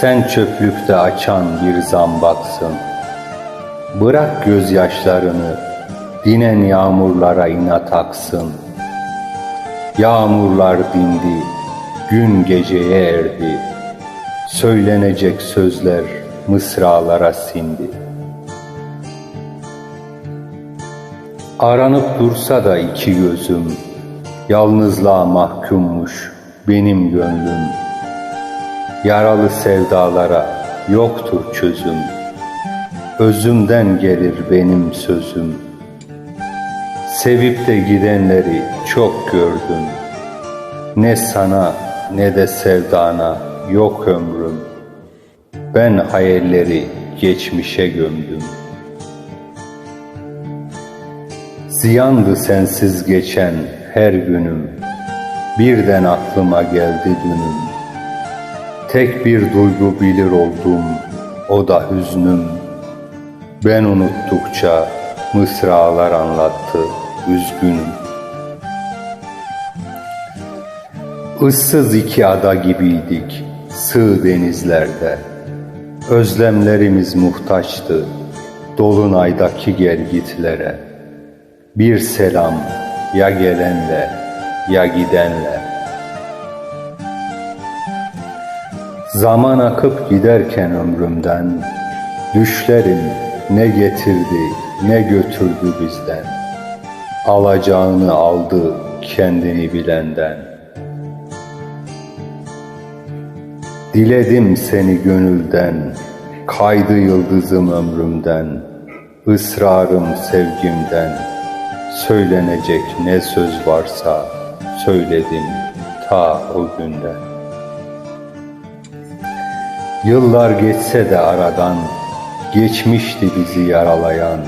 Sen çöplükte açan bir zambaksın. Bırak gözyaşlarını, dinen yağmurlara inat aksın. Yağmurlar dindi, gün geceye erdi. Söylenecek sözler mısralara sindi. Aranıp dursa da iki gözüm, yalnızlığa mahkummuş benim gönlüm. Yaralı sevdalara yoktur çözüm. Özümden gelir benim sözüm. Sevip de gidenleri çok gördüm. Ne sana ne de sevdana yok ömrüm. Ben hayalleri geçmişe gömdüm. Ziyandı sensiz geçen her günüm. Birden aklıma geldi dünüm. Tek bir duygu bilir oldum, o da hüznüm. Ben unuttukça mısralar anlattı, üzgünüm. Issız iki ada gibiydik, sığ denizlerde. Özlemlerimiz muhtaçtı, dolunaydaki gelgitlere. Bir selam ya gelenle ya gidenle. Zaman akıp giderken ömrümden, düşlerim ne getirdi ne götürdü bizden. Alacağını aldı kendini bilenden. Diledim seni gönülden, kaydı yıldızım ömrümden, ısrarım sevgimden, söylenecek ne söz varsa söyledim ta o günden. Yıllar geçse de aradan geçmişti bizi yaralayan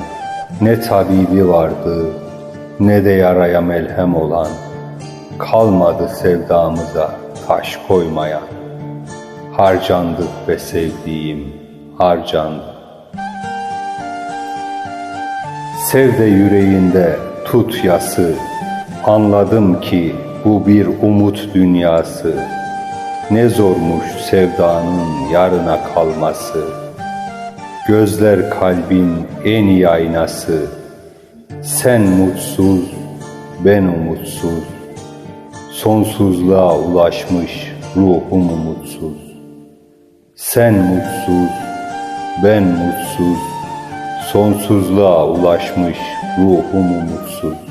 ne tabibi vardı ne de yaraya melhem olan kalmadı sevdamıza taş koymayan harcandık be sevdiğim harcandık. Sev de yüreğinde tut yası anladım ki bu bir umut dünyası. Ne zormuş sevdanın yarına kalması. Gözler kalbin en iyi aynası. Sen mutsuz, ben umutsuz. Sonsuzluğa ulaşmış ruhum umutsuz. Sen mutsuz, ben mutsuz. Sonsuzluğa ulaşmış ruhum umutsuz.